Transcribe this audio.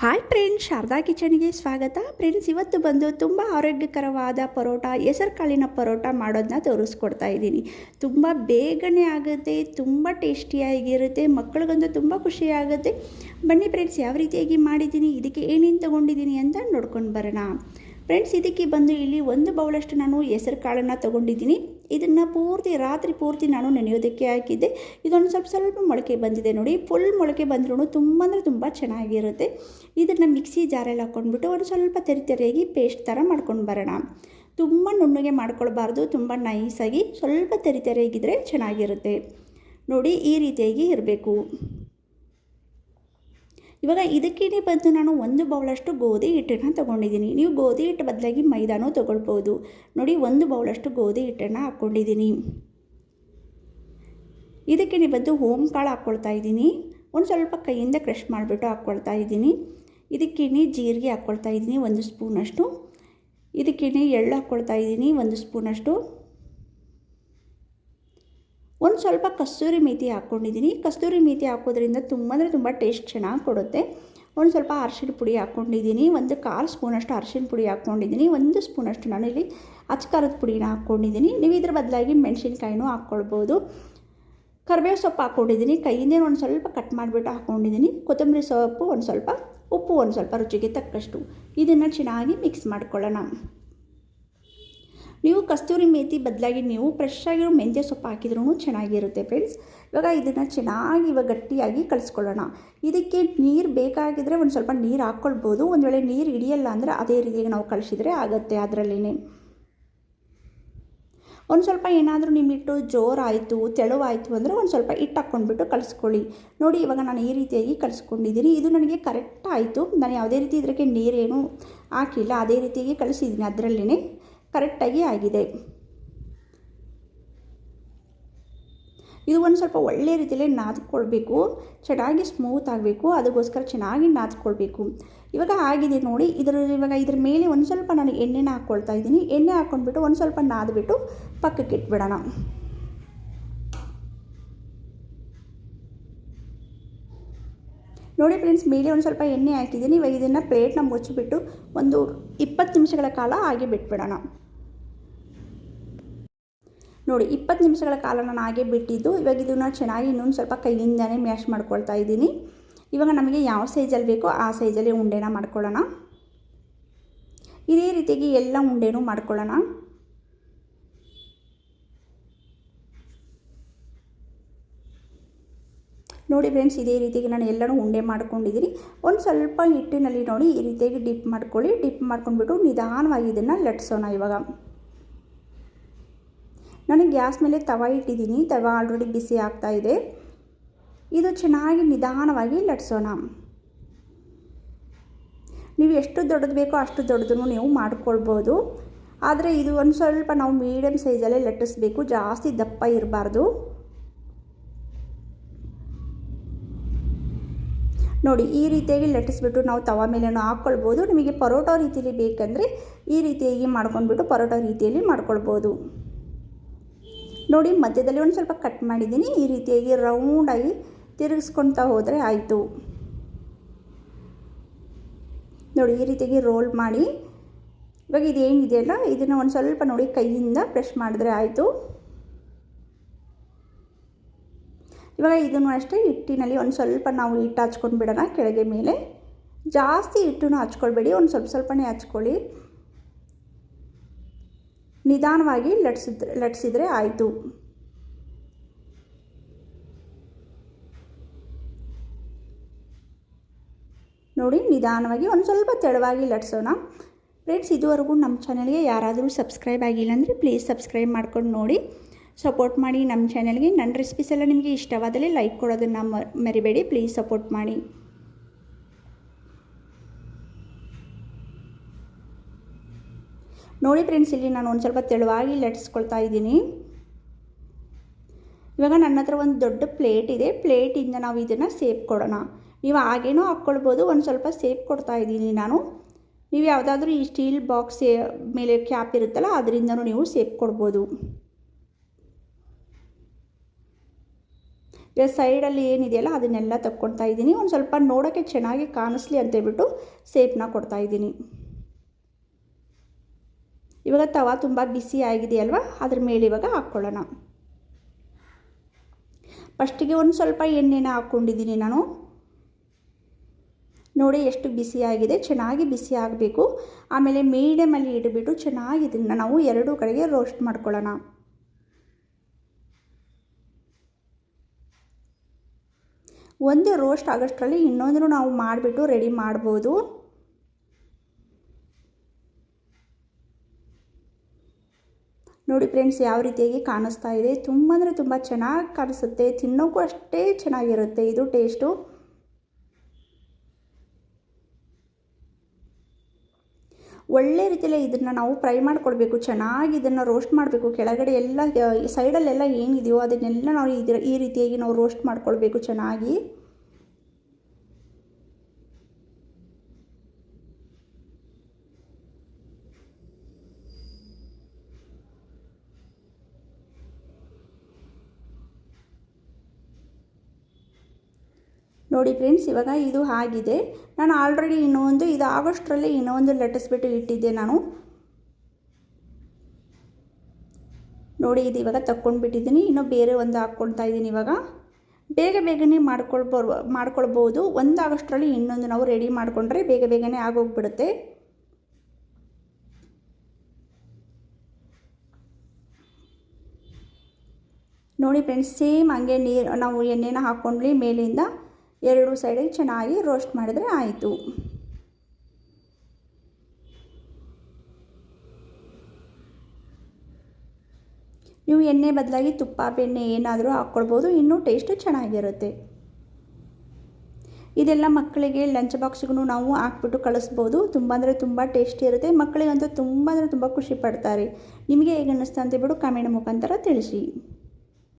Hi friends Sharada ಕಿಚನ್ಗೆ ಸ್ವಾಗತ. Friends ಇವತ್ತು ಬಂದು ತುಂಬ ಆರೋಗ್ಯಕರವಾದ ಪರೋಟ ಹೆಸರು ಕಾಳಿನ ಪರೋಟ ಮಾಡೋದನ್ನ ತೋರಿಸ್ಕೊಡ್ತಾ ಇದ್ದೀನಿ. ತುಂಬ ಬೇಗನೆ ಆಗುತ್ತೆ, ತುಂಬ ಟೇಸ್ಟಿಯಾಗಿರುತ್ತೆ ಮಕ್ಕಳಿಗಂತೂ ತುಂಬ ಖುಷಿಯಾಗುತ್ತೆ. ಬನ್ನಿ ಫ್ರೆಂಡ್ಸ್ ಯಾವ ರೀತಿಯಾಗಿ ಮಾಡಿದ್ದೀನಿ, ಇದಕ್ಕೆ ಏನೇನು ತೊಗೊಂಡಿದ್ದೀನಿ ಅಂತ ನೋಡ್ಕೊಂಡು ಬರೋಣ. ಫ್ರೆಂಡ್ಸ್ ಇದಕ್ಕೆ ಬಂದು ಇಲ್ಲಿ ಒಂದು ಬೌಲಷ್ಟು ನಾನು ಹೆಸರು ಕಾಳನ್ನು ತೊಗೊಂಡಿದ್ದೀನಿ. ಇದನ್ನು ಪೂರ್ತಿ ರಾತ್ರಿ ಪೂರ್ತಿ ನಾನು ನೆನೆಯೋದಕ್ಕೆ ಹಾಕಿದ್ದೆ. ಇದೊಂದು ಸ್ವಲ್ಪ ಸ್ವಲ್ಪ ಮೊಳಕೆ ಬಂದಿದೆ ನೋಡಿ. ಫುಲ್ ಮೊಳಕೆ ಬಂದ್ರೂ ತುಂಬ ಅಂದರೆ ತುಂಬ ಚೆನ್ನಾಗಿರುತ್ತೆ. ಇದನ್ನು ಮಿಕ್ಸಿ ಜಾರಲ್ಲಿ ಹಾಕ್ಕೊಂಡ್ಬಿಟ್ಟು ಒಂದು ಸ್ವಲ್ಪ ತೆರಿ ತೆರೆಯಾಗಿ ಪೇಸ್ಟ್ ಥರ ಮಾಡ್ಕೊಂಡು ಬರೋಣ. ತುಂಬ ನುಣ್ಣಗೆ ಮಾಡ್ಕೊಳ್ಬಾರ್ದು, ತುಂಬ ನೈಸಾಗಿ ಸ್ವಲ್ಪ ತೆರಿ ತೆರೆಯಾಗಿದ್ದರೆ ಚೆನ್ನಾಗಿರುತ್ತೆ. ನೋಡಿ ಈ ರೀತಿಯಾಗಿ ಇರಬೇಕು. ಇವಾಗ ಇದಕ್ಕೇನೆ ಬಂದು ನಾನು ಒಂದು ಬೌಲಷ್ಟು ಗೋಧಿ ಹಿಟ್ಟನ್ನು ತೊಗೊಂಡಿದ್ದೀನಿ. ನೀವು ಗೋಧಿ ಹಿಟ್ಟು ಬದಲಾಗಿ ಮೈದಾನೂ ತೊಗೊಳ್ಬೋದು. ನೋಡಿ, ಒಂದು ಬೌಲಷ್ಟು ಗೋಧಿ ಹಿಟ್ಟನ್ನು ಹಾಕ್ಕೊಂಡಿದ್ದೀನಿ. ಇದಕ್ಕೆ ಬಂದು ಓಮ್ ಕಾಳು ಹಾಕ್ಕೊಳ್ತಾ ಇದ್ದೀನಿ. ಒಂದು ಸ್ವಲ್ಪ ಕೈಯಿಂದ ಕ್ರಷ್ ಮಾಡಿಬಿಟ್ಟು ಹಾಕ್ಕೊಳ್ತಾ ಇದ್ದೀನಿ. ಇದಕ್ಕೆ ಜೀರಿಗೆ ಹಾಕ್ಕೊಳ್ತಾ ಇದ್ದೀನಿ ಒಂದು ಸ್ಪೂನಷ್ಟು. ಇದಕ್ಕೆ ಎಳ್ಳು ಹಾಕ್ಕೊಳ್ತಾ ಇದ್ದೀನಿ ಒಂದು ಸ್ಪೂನಷ್ಟು. ಒಂದು ಸ್ವಲ್ಪ ಕಸ್ತೂರಿ ಮೇಥಿ ಹಾಕ್ಕೊಂಡಿದ್ದೀನಿ. ಕಸ್ತೂರಿ ಮೇಥಿ ಹಾಕೋದ್ರಿಂದ ತುಂಬ ಅಂದರೆ ತುಂಬ ಟೇಸ್ಟ್ ಚೆನ್ನಾಗಿ ಕೊಡುತ್ತೆ. ಒಂದು ಸ್ವಲ್ಪ ಅರ್ಶಿನ ಪುಡಿ ಹಾಕ್ಕೊಂಡಿದ್ದೀನಿ. ಒಂದು ಕಾಲು ಸ್ಪೂನಷ್ಟು ಅರ್ಶಿನ ಪುಡಿ ಹಾಕ್ಕೊಂಡಿದ್ದೀನಿ. ಒಂದು ಸ್ಪೂನಷ್ಟು ನಾನು ಇಲ್ಲಿ ಅಚ್ಕಾರದ ಪುಡಿನ ಹಾಕ್ಕೊಂಡಿದ್ದೀನಿ. ನೀವು ಇದ್ರ ಬದಲಾಗಿ ಮೆಣಸಿನ್ಕಾಯಿನೂ ಹಾಕ್ಕೊಳ್ಬೋದು. ಕರಿಬೇವು ಸೊಪ್ಪು ಹಾಕ್ಕೊಂಡಿದ್ದೀನಿ. ಕೈಯಿಂದೇ ಒಂದು ಸ್ವಲ್ಪ ಕಟ್ ಮಾಡಿಬಿಟ್ಟು ಹಾಕ್ಕೊಂಡಿದ್ದೀನಿ. ಕೊತ್ತಂಬರಿ ಸೊಪ್ಪು ಒಂದು ಸ್ವಲ್ಪ, ಉಪ್ಪು ಒಂದು ಸ್ವಲ್ಪ ರುಚಿಗೆ ತಕ್ಕಷ್ಟು. ಇದನ್ನು ಚೆನ್ನಾಗಿ ಮಿಕ್ಸ್ ಮಾಡ್ಕೊಳ್ಳೋಣ. ನೀವು ಕಸ್ತೂರಿ ಮೇತಿ ಬದಲಾಗಿ ನೀವು ಫ್ರೆಶ್ ಆಗಿರೋ ಮೆಂತ್ಯ ಸೊಪ್ಪು ಹಾಕಿದ್ರೂ ಚೆನ್ನಾಗಿರುತ್ತೆ ಫ್ರೆಂಡ್ಸ್ ಇವಾಗ ಇದನ್ನು ಚೆನ್ನಾಗಿ ಇವಾಗ ಗಟ್ಟಿಯಾಗಿ ಕಲಿಸ್ಕೊಳ್ಳೋಣ ಇದಕ್ಕೆ ನೀರು ಬೇಕಾಗಿದ್ದರೆ ಒಂದು ಸ್ವಲ್ಪ ನೀರು ಹಾಕ್ಕೊಳ್ಬೋದು. ಒಂದು ವೇಳೆ ನೀರು ಹಿಡಿಯಲ್ಲ ಅಂದರೆ ಅದೇ ರೀತಿಯಾಗಿ ನಾವು ಕಳಿಸಿದರೆ ಆಗುತ್ತೆ ಅದರಲ್ಲಿನೇ. ಒಂದು ಸ್ವಲ್ಪ ಏನಾದರೂ ನಿಮ್ಮ ಜೋರಾಯಿತು, ತೆಳುವಾಯಿತು ಅಂದರೆ ಒಂದು ಸ್ವಲ್ಪ ಹಿಟ್ಟು ಹಾಕ್ಕೊಂಡ್ಬಿಟ್ಟು ಕಲಿಸ್ಕೊಳ್ಳಿ ನೋಡಿ, ಇವಾಗ ನಾನು ಈ ರೀತಿಯಾಗಿ ಕಲಿಸ್ಕೊಂಡಿದ್ದೀನಿ ಇದು ನನಗೆ ಕರೆಕ್ಟ್ ಆಯಿತು. ನಾನು ಯಾವುದೇ ರೀತಿ ಇದಕ್ಕೆ ನೀರೇನು ಹಾಕಿಲ್ಲ. ಅದೇ ರೀತಿಯಾಗಿ ಕಲಿಸಿದ್ದೀನಿ ಅದರಲ್ಲೇ ಕರೆಕ್ಟಾಗಿ ಆಗಿದೆ. ಇದು ಒಂದು ಸ್ವಲ್ಪ ಒಳ್ಳೆಯ ರೀತಿಯಲ್ಲಿ ನಾದ್ಕೊಳ್ಬೇಕು, ಚೆನ್ನಾಗಿ ಸ್ಮೂತ್ ಆಗಬೇಕು, ಅದಕ್ಕೋಸ್ಕರ ಚೆನ್ನಾಗಿ ನಾದ್ಕೊಳ್ಬೇಕು. ಇವಾಗ ಆಗಿದೆ ನೋಡಿ, ಇದರ ಇವಾಗ ಇದ್ರ ಮೇಲೆ ಒಂದು ಸ್ವಲ್ಪ ನಾನು ಎಣ್ಣೆನ ಹಾಕ್ಕೊಳ್ತಾ ಇದ್ದೀನಿ. ಎಣ್ಣೆ ಹಾಕ್ಕೊಂಡ್ಬಿಟ್ಟು ಒಂದು ಸ್ವಲ್ಪ ನಾದ್ಬಿಟ್ಟು ಪಕ್ಕಕ್ಕೆ ಇಟ್ಬಿಡೋಣ. ನೋಡಿ ಫ್ರೆಂಡ್ಸ್, ಮೇಲೆ ಒಂದು ಸ್ವಲ್ಪ ಎಣ್ಣೆ ಹಾಕಿದ್ದೀನಿ. ಇವಾಗ ಇದನ್ನು ಪ್ಲೇಟ್ನ ಮುಚ್ಚಿಬಿಟ್ಟು ಒಂದು ಇಪ್ಪತ್ತು ನಿಮಿಷಗಳ ಕಾಲ ಹಾಗೆ ಬಿಟ್ಬಿಡೋಣ. ನೋಡಿ, ಇಪ್ಪತ್ತು ನಿಮಿಷಗಳ ಕಾಲ ನಾನು ಹಾಗೆ ಬಿಟ್ಟಿದ್ದು. ಇವಾಗ ಇದನ್ನು ಚೆನ್ನಾಗಿ ಇನ್ನೊಂದು ಸ್ವಲ್ಪ ಕೈಯಿಂದನೇ ಮ್ಯಾಶ್ ಮಾಡ್ಕೊಳ್ತಾ ಇದ್ದೀನಿ. ಇವಾಗ ನಮಗೆ ಯಾವ ಸೈಜಲ್ಲಿ ಬೇಕೋ ಆ ಸೈಜಲ್ಲಿ ಉಂಡೆನ ಮಾಡ್ಕೊಳ್ಳೋಣ. ಇದೇ ರೀತಿಯಾಗಿ ಎಲ್ಲ ಉಂಡೆನೂ ಮಾಡ್ಕೊಳ್ಳೋಣ. ನೋಡಿ ಫ್ರೆಂಡ್ಸ್ ಇದೇ ರೀತಿಯಾಗಿ ನಾನು ಎಲ್ಲನೂ ಉಂಡೆ ಮಾಡ್ಕೊಂಡಿದ್ದೀನಿ. ಒಂದು ಸ್ವಲ್ಪ ಹಿಟ್ಟಿನಲ್ಲಿ ನೋಡಿ ಈ ರೀತಿಯಾಗಿ ಡಿಪ್ ಮಾಡ್ಕೊಳ್ಳಿ. ಡಿಪ್ ಮಾಡ್ಕೊಂಡ್ಬಿಟ್ಟು ನಿಧಾನವಾಗಿ ಇದನ್ನು ಲಟ್ಸೋಣ ಇವಾಗ. ನಾನು ಗ್ಯಾಸ್ ಮೇಲೆ ತವ ಇಟ್ಟಿದ್ದೀನಿ. ತವ ಆಲ್ರೆಡಿ ಬಿಸಿ ಆಗ್ತಾ ಇದೆ. ಇದು ಚೆನ್ನಾಗಿ ನಿಧಾನವಾಗಿ ಲಟ್ಸೋಣ. ನೀವು ಎಷ್ಟು ದೊಡ್ಡದು ಬೇಕೋ ಅಷ್ಟು ದೊಡ್ಡದನ್ನು ನೀವು ಮಾಡ್ಕೊಳ್ಬೋದು. ಆದರೆ ಇದು ಒಂದು ಸ್ವಲ್ಪ ನಾವು ಮೀಡಿಯಮ್ ಸೈಜಲ್ಲೇ ಲಟ್ಟಿಸ್ಬೇಕು. ಜಾಸ್ತಿ ದಪ್ಪ ಇರಬಾರ್ದು. ನೋಡಿ, ಈ ರೀತಿಯಾಗಿ ಲಟ್ಟಿಸ್ಬಿಟ್ಟು ನಾವು ತವ ಮೇಲೇನು ಹಾಕ್ಕೊಳ್ಬೋದು. ನಿಮಗೆ ಪರೋಟ ರೀತಿಯಲ್ಲಿ ಬೇಕಂದರೆ ಈ ರೀತಿಯಾಗಿ ಮಾಡ್ಕೊಂಡ್ಬಿಟ್ಟು ಪರೋಟ ರೀತಿಯಲ್ಲಿ ಮಾಡ್ಕೊಳ್ಬೋದು. ನೋಡಿ, ಮಧ್ಯದಲ್ಲಿ ಒಂದು ಸ್ವಲ್ಪ ಕಟ್ ಮಾಡಿದ್ದೀನಿ. ಈ ರೀತಿಯಾಗಿ ರೌಂಡಾಗಿ ತಿರುಗಿಸ್ಕೊತಾ ಹೋದರೆ ಆಯಿತು. ನೋಡಿ, ಈ ರೀತಿಯಾಗಿ ರೋಲ್ ಮಾಡಿ. ಇವಾಗ ಇದೇನಿದೆಯಲ್ಲ ಇದನ್ನು ಒಂದು ಸ್ವಲ್ಪ ನೋಡಿ ಕೈಯಿಂದ ಪ್ರೆಶ್ ಮಾಡಿದ್ರೆ ಆಯಿತು. ಇವಾಗ ಇದನ್ನು ಅಷ್ಟೇ ಹಿಟ್ಟಿನಲ್ಲಿ ಒಂದು ಸ್ವಲ್ಪ ನಾವು ಹಿಟ್ಟು ಹಚ್ಕೊಂಡು ಬಿಡೋಣ ಕೆಳಗೆ ಮೇಲೆ. ಜಾಸ್ತಿ ಹಿಟ್ಟನ್ನು ಹಚ್ಕೊಳ್ಬೇಡಿ, ಒಂದು ಸ್ವಲ್ಪ ಸ್ವಲ್ಪನೇ ಹಚ್ಕೊಳ್ಳಿ. ನಿಧಾನವಾಗಿ ಲಟ್ಸಿದ್ರೆ ಲಟ್ಸಿದ್ರೆ ಆಯಿತು. ನೋಡಿ, ನಿಧಾನವಾಗಿ ಒಂದು ಸ್ವಲ್ಪ ತೆಳುವಾಗಿ ಲಟ್ಸೋಣ. ಫ್ರೆಂಡ್ಸ್, ಇದುವರೆಗೂ ನಮ್ಮ ಚಾನಲ್ಗೆ ಯಾರಾದರೂ ಸಬ್ಸ್ಕ್ರೈಬ್ ಆಗಿಲ್ಲ ಅಂದರೆ ಪ್ಲೀಸ್ ಸಬ್ಸ್ಕ್ರೈಬ್ ಮಾಡ್ಕೊಂಡು ನೋಡಿ. ಸಪೋರ್ಟ್ ಮಾಡಿ ನಮ್ಮ ಚಾನಲ್ಗೆ. ನನ್ನ ರೆಸಿಪೀಸ್ ಎಲ್ಲ ನಿಮಗೆ ಇಷ್ಟವಾದಲ್ಲಿ ಲೈಕ್ ಕೊಡೋದನ್ನು ಮರಿಬೇಡಿ. ಪ್ಲೀಸ್ ಸಪೋರ್ಟ್ ಮಾಡಿ. ನೋಡಿ ಫ್ರೆಂಡ್ಸ್ ಇಲ್ಲಿ ನಾನು ಒಂದು ಸ್ವಲ್ಪ ತೆಳುವಾಗಿ ಲಟ್ಸ್ಕೊಳ್ತಾ ಇದ್ದೀನಿ. ಇವಾಗ ನನ್ನ ಹತ್ರ ಒಂದು ದೊಡ್ಡ ಪ್ಲೇಟ್ ಇದೆ. ಪ್ಲೇಟಿಂದ ನಾವು ಇದನ್ನು ಸೇಪ್ ಕೊಡೋಣ. ನೀವು ಹಾಗೇನೂ ಹಾಕ್ಕೊಳ್ಬೋದು. ಒಂದು ಸ್ವಲ್ಪ ಸೇಪ್ ಕೊಡ್ತಾ ಇದ್ದೀನಿ ನಾನು. ನೀವು ಯಾವುದಾದ್ರೂ ಈ ಸ್ಟೀಲ್ ಬಾಕ್ಸ್ ಮೇಲೆ ಕ್ಯಾಪ್ ಇರುತ್ತಲ್ಲ, ಅದರಿಂದನೂ ನೀವು ಸೇಪ್ ಕೊಡ್ಬೋದು. ಸೈಡಲ್ಲಿ ಏನಿದೆಯಲ್ಲ ಅದನ್ನೆಲ್ಲ ತಕ್ಕೊಳ್ತಾ ಇದ್ದೀನಿ. ಒಂದು ಸ್ವಲ್ಪ ನೋಡೋಕ್ಕೆ ಚೆನ್ನಾಗಿ ಕಾಣಿಸ್ಲಿ ಅಂತೇಳ್ಬಿಟ್ಟು ಸೇಪ್ನ ಕೊಡ್ತಾ ಇದ್ದೀನಿ. ಇವಾಗ ತವ ತುಂಬ ಬಿಸಿ ಆಗಿದೆಯಲ್ವ? ಅದ್ರ ಮೇಲೆ ಇವಾಗ ಹಾಕ್ಕೊಳ್ಳೋಣ. ಫಸ್ಟಿಗೆ ಒಂದು ಸ್ವಲ್ಪ ಎಣ್ಣೆನ ಹಾಕ್ಕೊಂಡಿದ್ದೀನಿ ನಾನು. ನೋಡಿ ಎಷ್ಟು ಬಿಸಿಯಾಗಿದೆ ಚೆನ್ನಾಗಿ ಬಿಸಿ ಆಗಬೇಕು. ಆಮೇಲೆ ಮೀಡಿಯಮಲ್ಲಿ ಇಟ್ಬಿಟ್ಟು ಚೆನ್ನಾಗಿ ಇದನ್ನು ನಾವು ಎರಡೂ ಕಡೆಗೆ ರೋಸ್ಟ್ ಮಾಡ್ಕೊಳ್ಳೋಣ. ಒಂದು ರೋಸ್ಟ್ ಆಗೋಷ್ಟರಲ್ಲಿ ಇನ್ನೊಂದನ್ನು ನಾವು ಮಾಡಿಬಿಟ್ಟು ರೆಡಿ ಮಾಡ್ಬೋದು. ನೋಡಿ ಫ್ರೆಂಡ್ಸ್, ಯಾವ ರೀತಿಯಾಗಿ ಕಾಣಿಸ್ತಾ ಇದೆ. ತುಂಬ ಅಂದರೆ ತುಂಬ ಚೆನ್ನಾಗಿ ಕಾಣಿಸುತ್ತೆ. ತಿನ್ನೋಕ್ಕೂ ಅಷ್ಟೇ ಚೆನ್ನಾಗಿರುತ್ತೆ ಇದು ಟೇಸ್ಟು. ಒಳ್ಳೆ ರೀತಿಯಲ್ಲೇ ಇದನ್ನು ನಾವು ಫ್ರೈ ಮಾಡ್ಕೊಳ್ಬೇಕು ಚೆನ್ನಾಗಿ ಇದನ್ನು ರೋಸ್ಟ್ ಮಾಡಬೇಕು. ಕೆಳಗಡೆ ಎಲ್ಲ ಸೈಡಲ್ಲೆಲ್ಲ ಏನಿದೆಯೋ ಅದನ್ನೆಲ್ಲ ನಾವು ಈ ರೀತಿಯಾಗಿ ನಾವು ರೋಸ್ಟ್ ಮಾಡಿಕೊಳ್ಬೇಕು ಚೆನ್ನಾಗಿ. ನೋಡಿ ಫ್ರೆಂಡ್ಸ್, ಇವಾಗ ಇದು ಆಗಿದೆ. ನಾನು ಆಲ್ರೆಡಿ ಇನ್ನೊಂದು, ಇದು ಆಗೋಷ್ಟರಲ್ಲಿ ಇನ್ನೊಂದು ಲಟ್ಟಿಸ್ಬಿಟ್ಟು ಇಟ್ಟಿದ್ದೆ ನಾನು. ನೋಡಿ, ಇದು ಇವಾಗ ತಕ್ಕೊಂಡ್ಬಿಟ್ಟಿದ್ದೀನಿ ಇನ್ನೂ ಬೇರೆ ಒಂದು ಹಾಕ್ಕೊಳ್ತಾ ಇದ್ದೀನಿ ಇವಾಗ. ಬೇಗ ಬೇಗನೆ ಮಾಡ್ಕೊಳ್ಬೋ, ಮಾಡ್ಕೊಳ್ಬೋದು. ಒಂದು ಆಗೋಷ್ಟರಲ್ಲಿ ಇನ್ನೊಂದು ನಾವು ರೆಡಿ ಮಾಡಿಕೊಂಡ್ರೆ ಬೇಗ ಬೇಗನೆ ಆಗೋಗ್ಬಿಡುತ್ತೆ. ನೋಡಿ ಫ್ರೆಂಡ್ಸ್, ಸೇಮ್ ಹಂಗೆ ನೀರು, ನಾವು ಎಣ್ಣೆನ ಹಾಕ್ಕೊಂಡ್ಲಿ ಮೇಲಿಂದ. ಎರಡು ಸೈಡಿಗೆ ಚೆನ್ನಾಗಿ ರೋಸ್ಟ್ ಮಾಡಿದರೆ ಆಯಿತು. ನೀವು ಎಣ್ಣೆ ಬದಲಾಗಿ ತುಪ್ಪ, ಬೆಣ್ಣೆ ಏನಾದರೂ ಹಾಕ್ಕೊಳ್ಬೋದು, ಇನ್ನೂ ಟೇಸ್ಟ್ ಚೆನ್ನಾಗಿರುತ್ತೆ. ಇದೆಲ್ಲ ಮಕ್ಕಳಿಗೆ ಲಂಚ್ ಬಾಕ್ಸ್ಗೂ ನಾವು ಹಾಕ್ಬಿಟ್ಟು ಕಳಿಸ್ಬೋದು. ತುಂಬ ಅಂದರೆ ತುಂಬ ಟೇಸ್ಟಿ ಇರುತ್ತೆ. ಮಕ್ಕಳಿಗಂತೂ ತುಂಬ ಅಂದರೆ ತುಂಬ ಖುಷಿ ಪಡ್ತಾರೆ. ನಿಮಗೆ ಹೇಗೆ ಅನ್ನಿಸ್ತಾ ಬಿಡು, ಕಮೆಂಟ್ ಮುಖಾಂತರ ತಿಳಿಸಿ.